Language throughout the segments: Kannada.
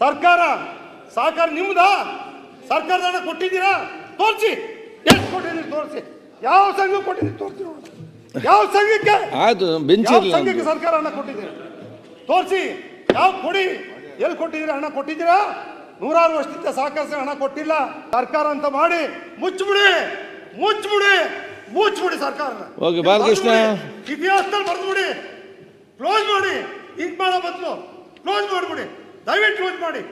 ಸರ್ಕಾರ ಸಹಕಾರ ನಿಮ್ದಾ? ಸರ್ಕಾರದ ಹಣ ಕೊಟ್ಟಿದ್ದೀರಾ? ತೋರಿಸಿ. ಎಷ್ಟು ಕೊಟ್ಟಿದ್ದೀರಿ ತೋರಿಸಿ. ಯಾವ ಸಂಘ ಕೊಟ್ಟಿದ್ದೀರಿ? ತೋರಿಸಿ. ಯಾವ ಸಂಘಕ್ಕೆ? ಯಾವ ಸಂಘಕ್ಕೆ ಸರ್ಕಾರ ಹಣ ಕೊಟ್ಟಿದ್ದೀರಿ? ತೋರಿಸಿ. ಯಾವ ಕೊಡಿ? ಎಲ್ಲಿ ಕೊಟ್ಟಿದ್ದೀರಿ ಹಣ ಕೊಟ್ಟಿದ್ದೀರಾ? ನೂರಾರು ವರ್ಷದಿಂದ ಸಹಕಾರ ಸಂಘ ಹಣ ಕೊಟ್ಟಿಲ್ಲ. ಸರ್ಕಾರ ಅಂತ ಮಾಡಿ ಮುಚ್ಚಿಬಿಡಿ. ಮುಚ್ಚಿಬಿಡಿ. ಮುಚ್ಚಿಬಿಡಿ ಸರ್ಕಾರ. ಓಕೆ ಬಾಲಕೃಷ್ಣ. ಬರ್ದ್ಬಿಡಿ. ಇತಿಹಾಸದಲ್ಲಿ ಬರೆದ್ಬಿಡಿ. ಕ್ಲೋಸ್ ಮಾಡಿ. ಹಿಂಗೆ ಮಾಡೋ ಬದಲು ಕ್ಲೋಸ್ ಮಾಡ್ಬಿಡಿ. ದಯವಿಟ್ಟು ಕ್ಲೋಸ್ ಮಾಡಿ.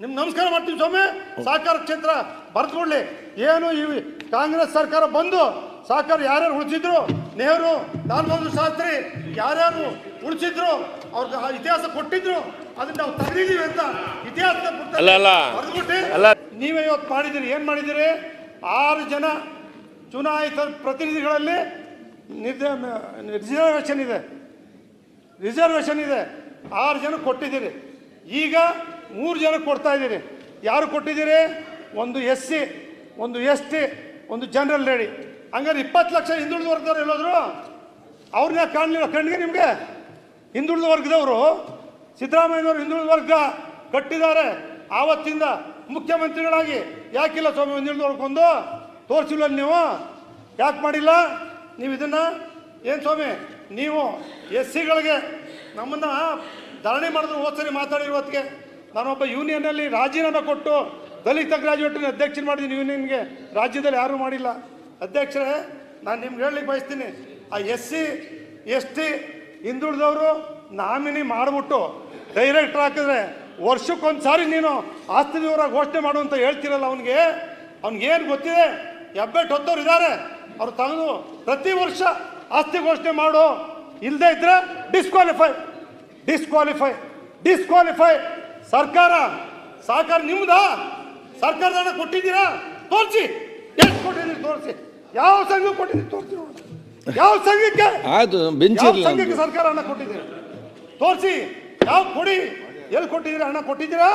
ನಿಮ್ ನಮಸ್ಕಾರ ಮಾಡ್ತೀವಿ ಸ್ವಾಮಿ. ಸಹಕಾರ ಕ್ಷೇತ್ರ ಬರ್ತ್ಕೊಳ್ಳಿ. ಏನು ಈ ಕಾಂಗ್ರೆಸ್ ಸರ್ಕಾರ ಬಂದು ಸಹಕಾರ ಯಾರ್ಯಾರು ಉಳಿಸಿದ್ರು? ನೆಹರು ಲಾಲ್ ಬಹದ್ದೂರ್ ಶಾಸ್ತ್ರಿ ಯಾರ್ಯಾರು ಉಳಿಸಿದ್ರು? ಅವ್ರಿಗೆ ಇತಿಹಾಸ ಕೊಟ್ಟಿದ್ರು. ಅದನ್ನ ನಾವು ತೆಗೆದಿದ್ದೀವಿ ಅಂತ ಇತಿಹಾಸ. ನೀವೇ ಇವತ್ತು ಮಾಡಿದ್ದೀರಿ. ಏನು ಮಾಡಿದ್ದೀರಿ? ಆರು ಜನ ಚುನಾಯಿತ ಪ್ರತಿನಿಧಿಗಳಲ್ಲಿ ರಿಸರ್ವೇಷನ್ ಇದೆ. ರಿಸರ್ವೇಷನ್ ಇದೆ. ಆರು ಜನ ಕೊಟ್ಟಿದ್ದೀರಿ. ಈಗ ಮೂರು ಜನ ಕೊಡ್ತಾ ಇದ್ದೀರಿ ಯಾರು ಕೊಟ್ಟಿದ್ದೀರಿ? ಒಂದು ಎಸ್ ಸಿ, ಒಂದು ಎಸ್ ಟಿ, ಒಂದು ಜನರಲ್ ಲೇಡಿ ಹಂಗಾರೆ ಇಪ್ಪತ್ತು ಲಕ್ಷ ಹಿಂದುಳಿದ ವರ್ಗದವ್ರು ಎಲ್ಲೋದ್ರು? ಅವ್ರನ್ನ ಕಾಣಲಿಲ್ಲ ಕಣ್ಣಿಗೆ ನಿಮಗೆ? ಹಿಂದುಳಿದ ವರ್ಗದವರು, ಸಿದ್ದರಾಮಯ್ಯನವರು ಹಿಂದುಳಿದ ವರ್ಗ ಕಟ್ಟಿದ್ದಾರೆ. ಆವತ್ತಿಂದ ಮುಖ್ಯಮಂತ್ರಿಗಳಾಗಿ. ಯಾಕಿಲ್ಲ ಸ್ವಾಮಿ ಹಿಂದುಳಿದ ವರ್ಗಕ್ಕೊಂದು ತೋರಿಸಿಲ್ಲ ನೀವು? ಯಾಕೆ ಮಾಡಿಲ್ಲ? ನೀವು ಇದನ್ನು ಏನು ಸ್ವಾಮಿ, ನೀವು ಎಸ್ ಸಿಗಳಿಗೆ ನಮ್ಮನ್ನ ಧರಣಿ ಮಾಡಿದ್ರು, ಹೋದ್ಸರಿ ಮಾತಾಡಿರೋ ಹೊತ್ತಿಗೆ ನಾನೊಬ್ಬ ಯೂನಿಯನ್ನಲ್ಲಿ ರಾಜೀನಾಮೆ ಕೊಟ್ಟು ದಲಿತ ಗ್ರಾಜುಯೇಟಿನ ಅಧ್ಯಕ್ಷನ ಮಾಡಿದ್ದೀನಿ. ಯೂನಿಯನ್ಗೆ ರಾಜ್ಯದಲ್ಲಿ ಯಾರೂ ಮಾಡಿಲ್ಲ. ಅಧ್ಯಕ್ಷರೇ, ನಾನು ನಿಮ್ಗೆ ಹೇಳಲಿಕ್ಕೆ ಬಯಸ್ತೀನಿ. ಆ ಎಸ್ ಸಿ, ಎಸ್ ಟಿ ಹಿಂದುಳಿದವರು ನಾಮಿನಿ ಮಾಡಿಬಿಟ್ಟು ಡೈರೆಕ್ಟರ್ ಹಾಕಿದ್ರೆ ವರ್ಷಕ್ಕೊಂದು ಸಾರಿ ನೀನು ಆಸ್ತಿ ವಿವರ ಘೋಷಣೆ ಮಾಡು ಅಂತ ಹೇಳ್ತಿರಲ್ಲ ಅವನಿಗೆ. ಅವ್ನಿಗೇನು ಗೊತ್ತಿದೆ? ಹೆಬ್ಬೆಟ್ಟು ಹೊತ್ತವ್ರು ಇದ್ದಾರೆ ಅವ್ರು ತಗೊಂಡು ಪ್ರತಿ ವರ್ಷ ಆಸ್ತಿ ಘೋಷಣೆ ಮಾಡು. ಇಲ್ಲದೇ ಇದ್ರೆ ಡಿಸ್ಕ್ವಾಲಿಫೈ ಡಿಸ್ಕ್ವಾಲಿಫೈ ಡಿಸ್ಕ್ವಾಲಿಫೈ ಸರ್ಕಾರ ಸಹಕಾರ ನಿಮ್ದಾ? ಸರ್ಕಾರದ ಹಣ ಕೊಟ್ಟಿದ್ದೀರಾ? ತೋರಿಸಿ. ಎಷ್ಟು ಕೊಟ್ಟಿದ್ದೀರಿ ತೋರಿಸಿ. ಯಾವ ಸಂಘ ಕೊಟ್ಟಿದ್ದೀರಿ? ತೋರಿಸಿ. ಯಾವ ಸಂಘಕ್ಕೆ? ಯಾವ ಸಂಘಕ್ಕೆ ಸರ್ಕಾರ ಹಣ ಕೊಟ್ಟಿದ್ದೀರಿ? ತೋರಿಸಿ. ಯಾವ ಕೊಡಿ? ಎಲ್ಲಿ ಕೊಟ್ಟಿದ್ದೀರಿ ಹಣ ಕೊಟ್ಟಿದ್ದೀರಾ?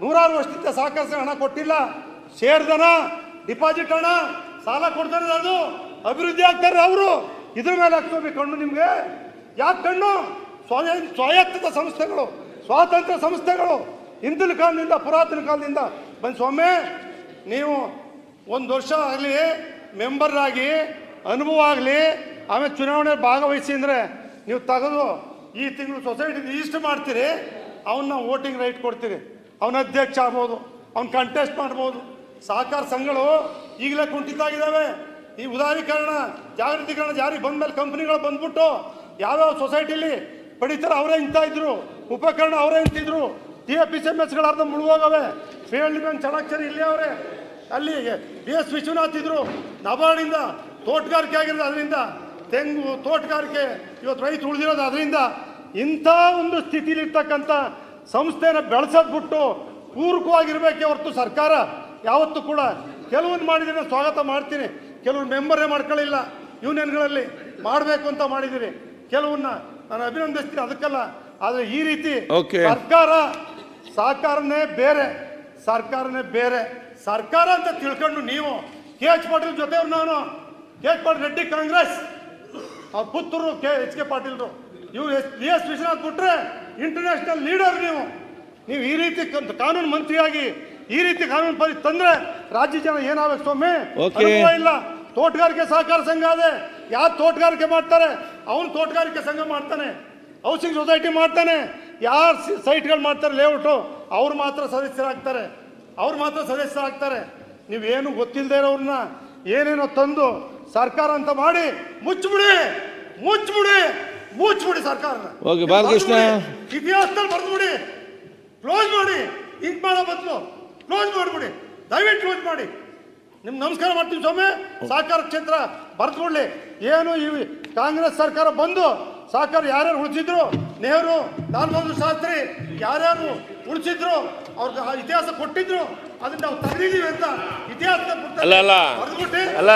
ನೂರಾರು ವರ್ಷದಿಂದ ಸಹಕಾರ ಹಣ ಕೊಟ್ಟಿಲ್ಲ. ಶೇರ್ದನ ಡಿಪಾಸಿಟ್ ಹಣ ಸಾಲ ಕೊಡ್ತಾರೆ ಅದು. ಅಭಿವೃದ್ಧಿ ಆಗ್ತಾರೆ ಅವರು. ಇದ್ರ ಮೇಲೆ ಹಾಕ್ಕೋಬೇಕು ಕಣ್ಣು ನಿಮಗೆ. ಯಾಕೆ ಕಣ್ಣು? ಸ್ವಯಂ ಸ್ವಾಯತ್ತ ಸಂಸ್ಥೆಗಳು, ಸ್ವಾತಂತ್ರ್ಯ ಸಂಸ್ಥೆಗಳು ಹಿಂದಿನ ಕಾಲದಿಂದ, ಪುರಾತನ ಕಾಲದಿಂದ. ಬಂದು ಸ್ವಾಮಿ, ನೀವು ಒಂದು ವರ್ಷ ಆಗಲಿ ಮೆಂಬರ್ ಆಗಿ ಅನುಭವ ಆಗಲಿ, ಆಮೇಲೆ ಚುನಾವಣೆ ಭಾಗವಹಿಸಿ ಅಂದರೆ ನೀವು ತೆಗೆದು ಈ ತಿಂಗಳು ಸೊಸೈಟಿ ರಿಜಿಸ್ಟರ್ ಮಾಡ್ತೀರಿ ಅವನ್ನ ವೋಟಿಂಗ್ ರೈಟ್ ಕೊಡ್ತೀರಿ. ಅವನ ಅಧ್ಯಕ್ಷ ಆಗ್ಬೋದು, ಅವ್ನು ಕಂಟೆಸ್ಟ್ ಮಾಡ್ಬೋದು. ಸಹಕಾರ ಸಂಘಗಳು ಈಗಲೇ ಕುಂಠಿತಾಗಿದ್ದಾವೆ ಈ ಉದಾರೀಕರಣ, ಜಾಗೃತೀಕರಣ ಜಾರಿ ಬಂದ್ಮೇಲೆ ಕಂಪ್ನಿಗಳು ಬಂದ್ಬಿಟ್ಟು, ಯಾವ್ಯಾವ ಸೊಸೈಟಿಲಿ ಪಡಿತಾರೆ ಅವರೇ ಇಂತ ಇದ್ರು, ಉಪಕರಣ ಅವರೇ ಇಂತಿದ್ರು ಟಿ ಎ ಪಿ ಎಂ ಎಸ್ಗಳು ಅರ್ಧ ಮುಳುಗೋಗವೆ. ಫೀಲ್ಡ್ ಮ್ಯಾನ್ ಚಾಣಾಕ್ಷರಿ ಇಲ್ಲಿ ಅವರೇ. ಅಲ್ಲಿ ಬಿ ಎಸ್ ವಿಶ್ವನಾಥ್ ಇದ್ರು, ನಬಾರ್ಡಿಂದ ತೋಟಗಾರಿಕೆ ಆಗಿರೋದು ಅದರಿಂದ, ತೆಂಗು ತೋಟಗಾರಿಕೆ ಇವತ್ತು ರೈತ ಉಳಿದಿರೋದು ಅದರಿಂದ, ಇಂಥ ಒಂದು ಸ್ಥಿತಿಲಿರ್ತಕ್ಕಂಥ ಸಂಸ್ಥೆನ ಬೆಳೆಸೋದು ಬಿಟ್ಟು ಪೂರಕವಾಗಿರ್ಬೇಕೆ ಹೊರತು ಸರ್ಕಾರ, ಯಾವತ್ತೂ ಕೂಡ ಕೆಲವೊಂದು ಮಾಡಿದ್ರೆ ಸ್ವಾಗತ ಮಾಡ್ತೀನಿ. ಕೆಲವ್ರು ಮೆಂಬರೇ ಮಾಡ್ಕೊಳ್ಳಿಲ್ಲ. ಯೂನಿಯನ್ಗಳಲ್ಲಿ ಮಾಡಬೇಕು ಅಂತ ಮಾಡಿದ್ದೀರಿ ಕೆಲವನ್ನ ನಾನು ಅಭಿನಂದಿಸ್ತೀನಿ ಅದಕ್ಕಲ್ಲ. ಆದರೆ ಈ ರೀತಿ ಸರ್ಕಾರ ಸಹಕಾರನೇ ಬೇರೆ ಸರ್ಕಾರನೇ ಬೇರೆ. ಸರ್ಕಾರ ಅಂತ ತಿಳ್ಕೊಂಡು ನೀವು ಕೆ ಎಚ್ ಪಾಟೀಲ್ ಜೊತೆ ನಾನು. K H Patil Reddy Congress. ಅವ್ರ ಪುತ್ರರು ಕೆ ಎಚ್ ಕೆ ಪಾಟೀಲ್ರು. ಇವ್ರು ಎಸ್ ಬಿ ಎಸ್ ವಿಶ್ವನಾಥ್ ಬಿಟ್ರೆ ಇಂಟರ್ನ್ಯಾಷನಲ್ ಲೀಡರ್ ನೀವು. ನೀವು ಈ ರೀತಿ ಕಾನೂನು ಮಂತ್ರಿಯಾಗಿ ಈ ರೀತಿ ಕಾನೂನು ಪರಿ ತಂದ್ರೆ ರಾಜ್ಯ ಜನ ಏನಾಗಬೇಕು ಸ್ವಾಮಿ? ಇಲ್ಲ. ತೋಟಗಾರಿಕೆ ಸಹಕಾರ ಸಂಘ ಅದೇ. ಯಾರು ತೋಟಗಾರಿಕೆ ಮಾಡ್ತಾರೆ? ಅವನು ತೋಟಗಾರಿಕೆ ಸಂಘ ಮಾಡ್ತಾನೆ. ಹೌಸಿಂಗ್ ಸೊಸೈಟಿ ಮಾಡ್ತಾನೆ. ಯಾರು ಸೈಟ್ಗಳು ಮಾಡ್ತಾರೆ ಲೇಔಟು? ಅವ್ರು ಮಾತ್ರ ಸದಸ್ಯರಾಗ್ತಾರೆ. ಅವ್ರು ಮಾತ್ರ ಸದಸ್ಯರಾಗ್ತಾರೆ. ನೀವೇನು ಗೊತ್ತಿಲ್ಲದೆ ಇರೋರನ್ನ ಏನೇನೋ ತಂದು ಸರ್ಕಾರ ಅಂತ ಮಾಡಿ ಮುಚ್ಚಿಬಿಡಿ! ಮುಚ್ಚಿಬಿಡಿ! ಮುಚ್ಚಿಬಿಡಿ ಸರ್ಕಾರ. ಇತಿಹಾಸದಲ್ಲಿ ಬರ್ದ್ಬಿಡಿ. ಕ್ಲೋಸ್ ಮಾಡಿ. ಹಿಂಗೆ ಮಾಡೋ ಬದಲು. ಕ್ಲೋಸ್ ಮಾಡಿಬಿಡಿ. ದಯವಿಟ್ಟು ಕ್ಲೋಸ್ ಮಾಡಿ. ನಿಮ್ ನಮಸ್ಕಾರ ಮಾಡ್ತೀವಿ ಸ್ವಾಮಿ. ಸಹಕಾರ ಕ್ಷೇತ್ರ ಬರ್ದ್ಕೊಡ್ಲಿ ಏನು ಈ ಕಾಂಗ್ರೆಸ್ ಸರ್ಕಾರ ಬಂದು ಸಹಕಾರ ಯಾರ್ಯಾರು ಉಳಿಸಿದ್ರು? ನೆಹರು ಲಾಲ್ ಬಹದ್ದೂರ್ ಶಾಸ್ತ್ರಿ ಯಾರ್ಯಾರು ಉಳಿಸಿದ್ರು? ಅವ್ರಿಗೆ ಇತಿಹಾಸ ಕೊಟ್ಟಿದ್ರು. ಅದನ್ನ ನಾವು ತೆಗೆದಿದ್ದೀವಿ ಅಂತ ಇತಿಹಾಸದ